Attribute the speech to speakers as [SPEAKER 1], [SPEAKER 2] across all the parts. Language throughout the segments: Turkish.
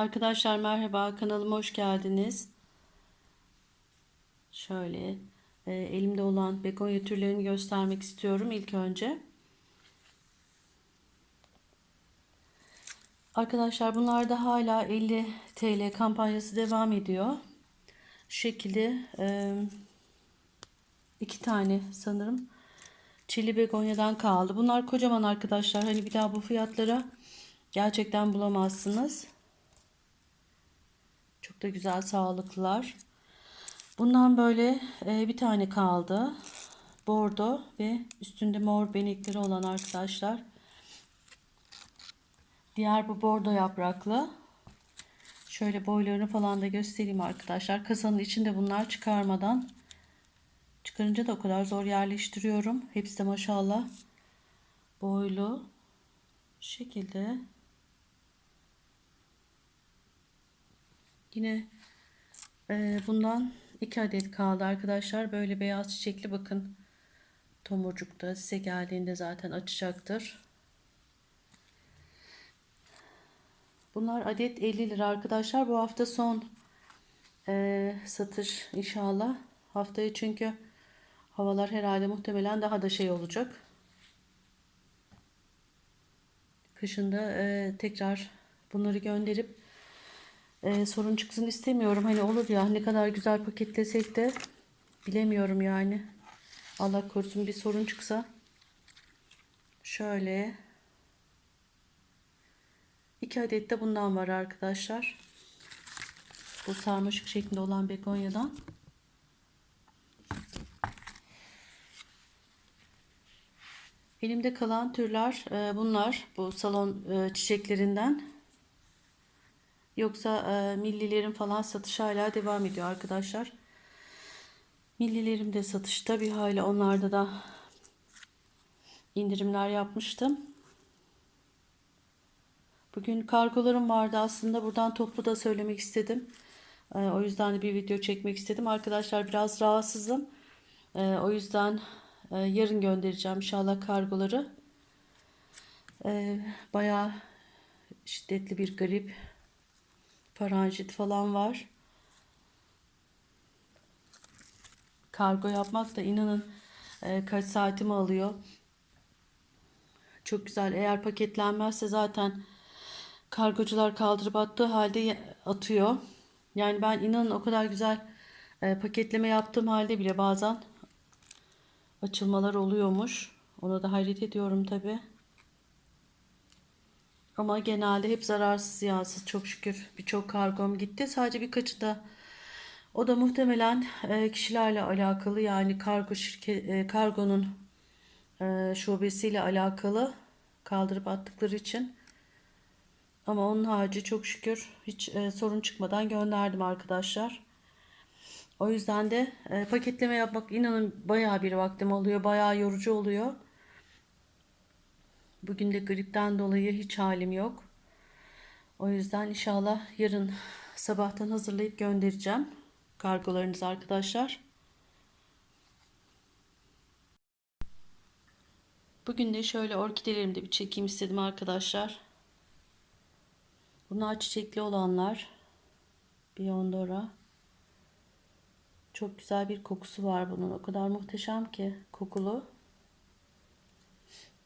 [SPEAKER 1] Arkadaşlar merhaba kanalıma hoş geldiniz. Şöyle e, elimde olan begonya türlerini göstermek istiyorum ilk önce. Arkadaşlar bunlarda hala 50 TL kampanyası devam ediyor. Şu şekilde e, iki tane sanırım çili begonyadan kaldı. Bunlar kocaman arkadaşlar. Hani bir daha bu fiyatlara gerçekten bulamazsınız. Çok da güzel sağlıklılar. Bundan böyle e, bir tane kaldı. Bordo ve üstünde mor benekleri olan arkadaşlar. Diğer bu bordo yapraklı. Şöyle boylarını falan da göstereyim arkadaşlar. Kasanın içinde bunlar çıkarmadan. Çıkarınca da o kadar zor yerleştiriyorum. Hepsi de maşallah boylu. Şekilde. Yine e, bundan iki adet kaldı arkadaşlar. Böyle beyaz çiçekli bakın. Tomurcukta size geldiğinde zaten açacaktır. Bunlar adet 50 lira arkadaşlar. Bu hafta son e, satış inşallah. Haftaya çünkü havalar herhalde muhtemelen daha da şey olacak. Kışında e, tekrar bunları gönderip e, sorun çıksın istemiyorum. Hani olur ya ne kadar güzel paketlesek de bilemiyorum yani. Allah korusun bir sorun çıksa. Şöyle. iki adet de bundan var arkadaşlar. Bu sarmaşık şeklinde olan begonyadan. Elimde kalan türler e, bunlar. Bu salon e, çiçeklerinden. Yoksa e, millilerin falan satış hala devam ediyor arkadaşlar. Millilerim de satışta bir hayli onlarda da indirimler yapmıştım. Bugün kargolarım vardı aslında buradan toplu da söylemek istedim. E, o yüzden de bir video çekmek istedim. Arkadaşlar biraz rahatsızım. E, o yüzden e, yarın göndereceğim inşallah kargoları. E, bayağı şiddetli bir grip paranjit falan var. Kargo yapmak da inanın e, kaç saatimi alıyor. Çok güzel. Eğer paketlenmezse zaten kargocular kaldırıp attığı halde atıyor. Yani ben inanın o kadar güzel e, paketleme yaptığım halde bile bazen açılmalar oluyormuş. Ona da hayret ediyorum tabi. Ama genelde hep zararsız ziyansız çok şükür birçok kargom gitti. Sadece birkaçı da o da muhtemelen e, kişilerle alakalı yani kargo şirket e, kargonun e, şubesiyle alakalı kaldırıp attıkları için. Ama onun harici çok şükür hiç sorun çıkmadan gönderdim arkadaşlar. O yüzden de e, paketleme yapmak inanın bayağı bir vaktim oluyor. Bayağı yorucu oluyor. Bugün de gripten dolayı hiç halim yok. O yüzden inşallah yarın sabahtan hazırlayıp göndereceğim kargolarınızı arkadaşlar. Bugün de şöyle orkidelerimi de bir çekeyim istedim arkadaşlar. Bunlar çiçekli olanlar. Biondora. Çok güzel bir kokusu var bunun. O kadar muhteşem ki kokulu.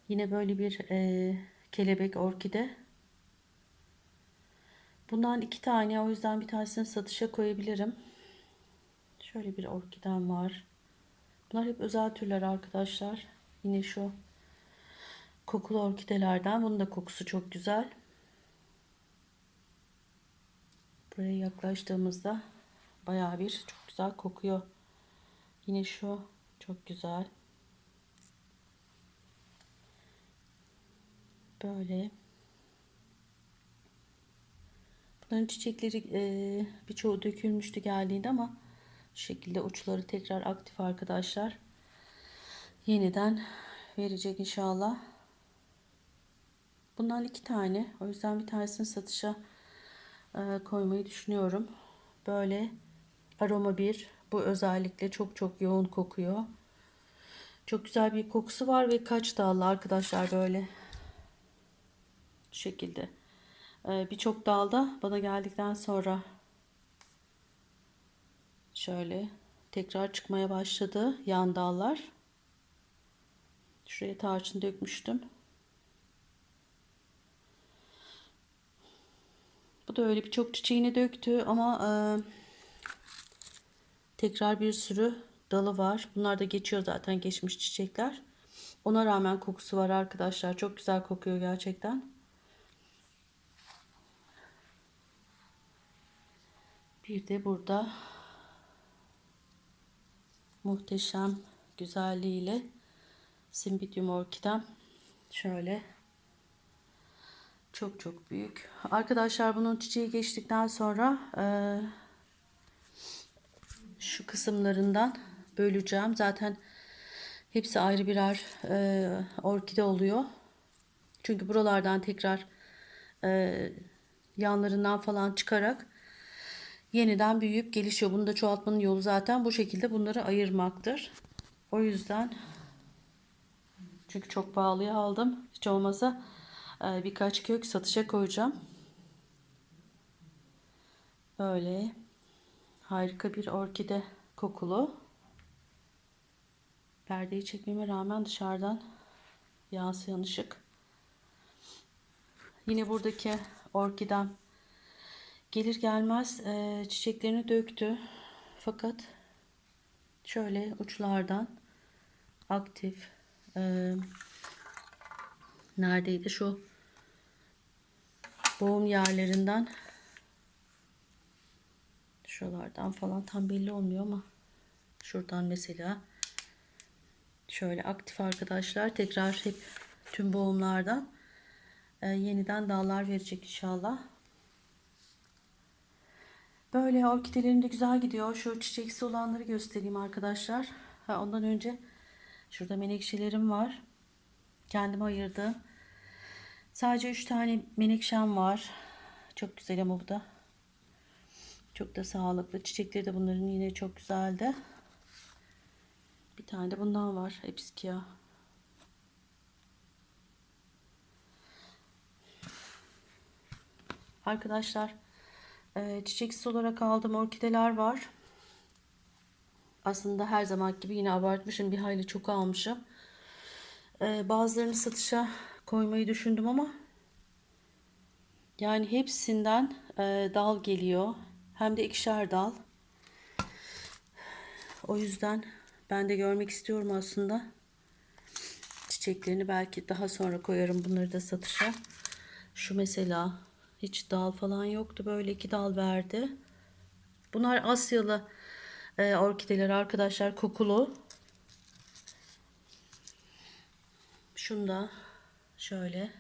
[SPEAKER 1] Yine böyle bir e, kelebek orkide. Bundan iki tane o yüzden bir tanesini satışa koyabilirim. Şöyle bir orkidem var. Bunlar hep özel türler arkadaşlar. Yine şu kokulu orkidelerden. Bunun da kokusu çok güzel. Buraya yaklaştığımızda bayağı bir çok güzel kokuyor. Yine şu çok güzel. Böyle. Bunların çiçekleri e, birçoğu dökülmüştü geldiğinde ama şu şekilde uçları tekrar aktif arkadaşlar. Yeniden verecek inşallah. Bundan iki tane. O yüzden bir tanesini satışa e, koymayı düşünüyorum. Böyle aroma bir. Bu özellikle çok çok yoğun kokuyor. Çok güzel bir kokusu var ve kaç dallı arkadaşlar böyle şekilde. Ee, Birçok dalda bana geldikten sonra şöyle tekrar çıkmaya başladı yan dallar. Şuraya tarçın dökmüştüm. Bu da öyle birçok çiçeğini döktü ama e, tekrar bir sürü dalı var. Bunlar da geçiyor zaten geçmiş çiçekler. Ona rağmen kokusu var arkadaşlar. Çok güzel kokuyor gerçekten. Bir de burada muhteşem güzelliğiyle Cymbidium orkidem şöyle çok çok büyük. Arkadaşlar bunun çiçeği geçtikten sonra e, şu kısımlarından böleceğim. Zaten hepsi ayrı birer e, orkide oluyor. Çünkü buralardan tekrar e, yanlarından falan çıkarak yeniden büyüyüp gelişiyor. Bunu da çoğaltmanın yolu zaten bu şekilde bunları ayırmaktır. O yüzden çünkü çok pahalıya aldım. Hiç olmazsa e, birkaç kök satışa koyacağım. Böyle harika bir orkide kokulu. Perdeyi çekmeme rağmen dışarıdan yansıyan ışık. Yine buradaki orkidem gelir gelmez e, çiçeklerini döktü. Fakat şöyle uçlardan aktif e, neredeydi şu boğum yerlerinden şuralardan falan tam belli olmuyor ama şuradan mesela şöyle aktif arkadaşlar tekrar hep tüm boğumlardan e, yeniden dallar verecek inşallah. Böyle orkidelerim de güzel gidiyor. Şu çiçeksi olanları göstereyim arkadaşlar. Ha, ondan önce şurada menekşelerim var. Kendime ayırdım. Sadece 3 tane menekşem var. Çok güzel ama bu da. Çok da sağlıklı. Çiçekleri de bunların yine çok güzeldi. Bir tane de bundan var. Epskia. Arkadaşlar e, çiçeksiz olarak aldığım orkideler var. Aslında her zaman gibi yine abartmışım. Bir hayli çok almışım. E, bazılarını satışa koymayı düşündüm ama yani hepsinden e, dal geliyor. Hem de ikişer dal. O yüzden ben de görmek istiyorum aslında. Çiçeklerini belki daha sonra koyarım bunları da satışa. Şu mesela hiç dal falan yoktu. Böyle iki dal verdi. Bunlar Asyalı e, orkideler arkadaşlar. Kokulu. Şunda şöyle.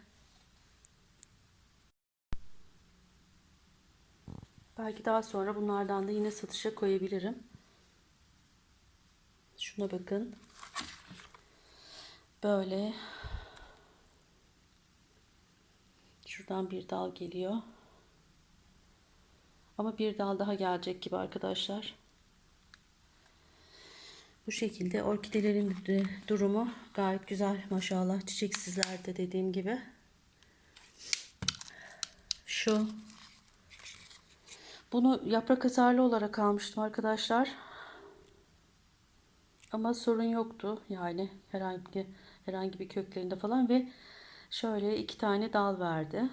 [SPEAKER 1] Belki daha sonra bunlardan da yine satışa koyabilirim. Şuna bakın. Böyle. Şuradan bir dal geliyor. Ama bir dal daha gelecek gibi arkadaşlar. Bu şekilde orkidelerin de durumu gayet güzel maşallah. Çiçeksizlerde dediğim gibi. Şu bunu yaprak hasarlı olarak almıştım arkadaşlar. Ama sorun yoktu yani herhangi herhangi bir köklerinde falan ve şöyle iki tane dal verdi.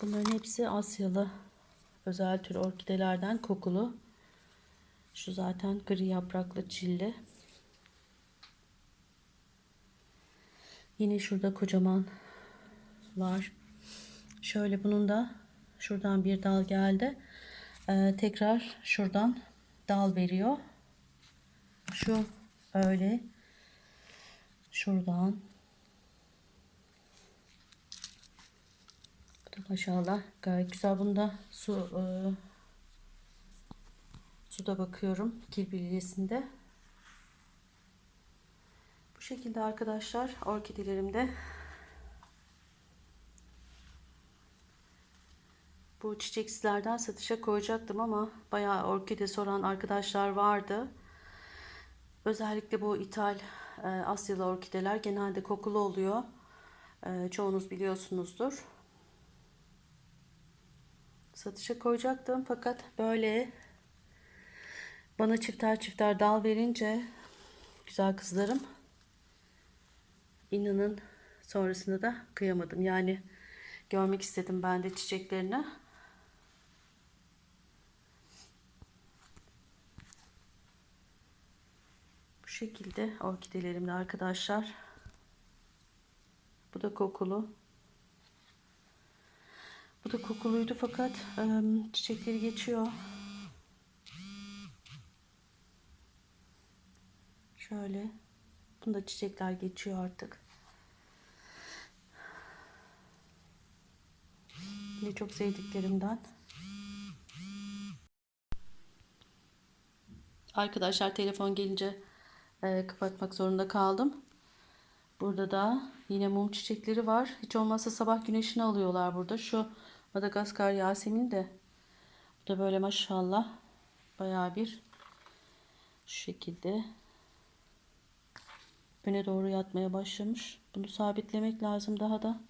[SPEAKER 1] Bunların hepsi Asyalı özel tür orkidelerden kokulu. Şu zaten gri yapraklı çilli. Yine şurada kocaman var. Şöyle bunun da şuradan bir dal geldi. Ee, tekrar şuradan dal veriyor. Şu öyle. Şuradan. Bu da maşallah gayet güzel. Bunda su e, suda bakıyorum kirpiliyesinde. Bu şekilde arkadaşlar orkidelerimde Bu çiçeksizlerden satışa koyacaktım ama bayağı orkide soran arkadaşlar vardı. Özellikle bu ithal e, Asyalı orkideler genelde kokulu oluyor. E, çoğunuz biliyorsunuzdur. Satışa koyacaktım fakat böyle bana çifter çifter dal verince güzel kızlarım inanın sonrasında da kıyamadım. Yani görmek istedim ben de çiçeklerini. Şekilde orkidelerimde arkadaşlar. Bu da kokulu. Bu da kokuluydu fakat ım, çiçekleri geçiyor. Şöyle. Bunda çiçekler geçiyor artık. Yine çok sevdiklerimden. Arkadaşlar telefon gelince e, kapatmak zorunda kaldım. Burada da yine mum çiçekleri var. Hiç olmazsa sabah güneşini alıyorlar burada. Şu Madagaskar Yasemin de. Bu da böyle maşallah bayağı bir şu şekilde öne doğru yatmaya başlamış. Bunu sabitlemek lazım daha da.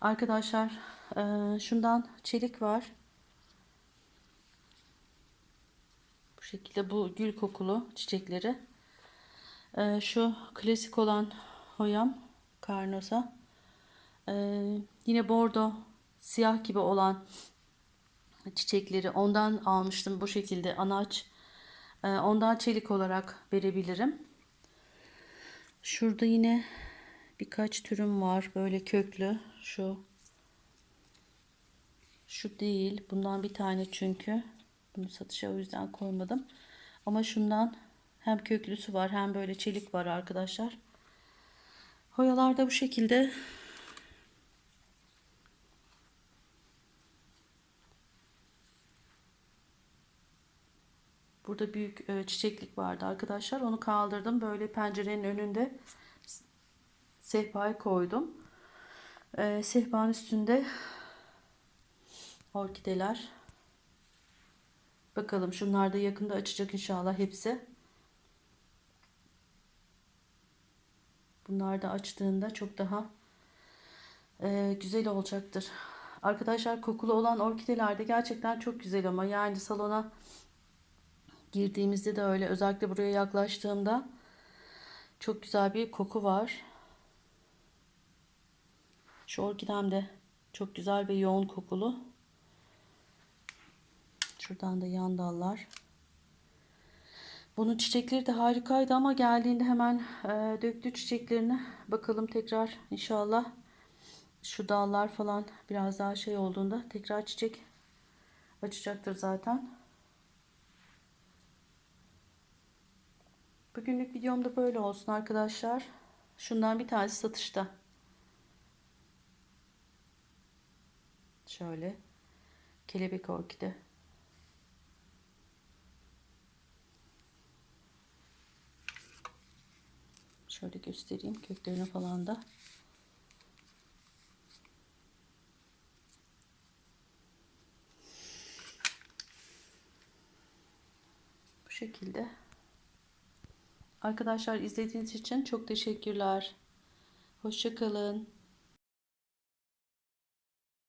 [SPEAKER 1] Arkadaşlar e, şundan çelik var. Şekilde bu gül kokulu çiçekleri. E, şu klasik olan hoyam karnosa. E, yine bordo siyah gibi olan çiçekleri ondan almıştım bu şekilde anaç. E, ondan çelik olarak verebilirim. Şurada yine birkaç türüm var böyle köklü. Şu şu değil. Bundan bir tane çünkü. Bunu satışa o yüzden koymadım. Ama şundan hem köklüsü var hem böyle çelik var arkadaşlar. Hoyalarda bu şekilde. Burada büyük e, çiçeklik vardı arkadaşlar. Onu kaldırdım. Böyle pencerenin önünde sehpayı koydum. E, sehpanın üstünde orkideler. Bakalım şunlar da yakında açacak inşallah hepsi. Bunlar da açtığında çok daha e, güzel olacaktır. Arkadaşlar kokulu olan orkideler de gerçekten çok güzel ama yani salona girdiğimizde de öyle özellikle buraya yaklaştığımda çok güzel bir koku var. Şu orkidem de çok güzel ve yoğun kokulu. Şuradan da yan dallar. Bunun çiçekleri de harikaydı ama geldiğinde hemen e, döktü çiçeklerini. Bakalım tekrar inşallah şu dallar falan biraz daha şey olduğunda tekrar çiçek açacaktır zaten. Bugünlük videom da böyle olsun arkadaşlar. Şundan bir tanesi satışta. Şöyle kelebek orkide. Şöyle göstereyim köklerini falan da. Bu şekilde. Arkadaşlar izlediğiniz için çok teşekkürler. Hoşçakalın.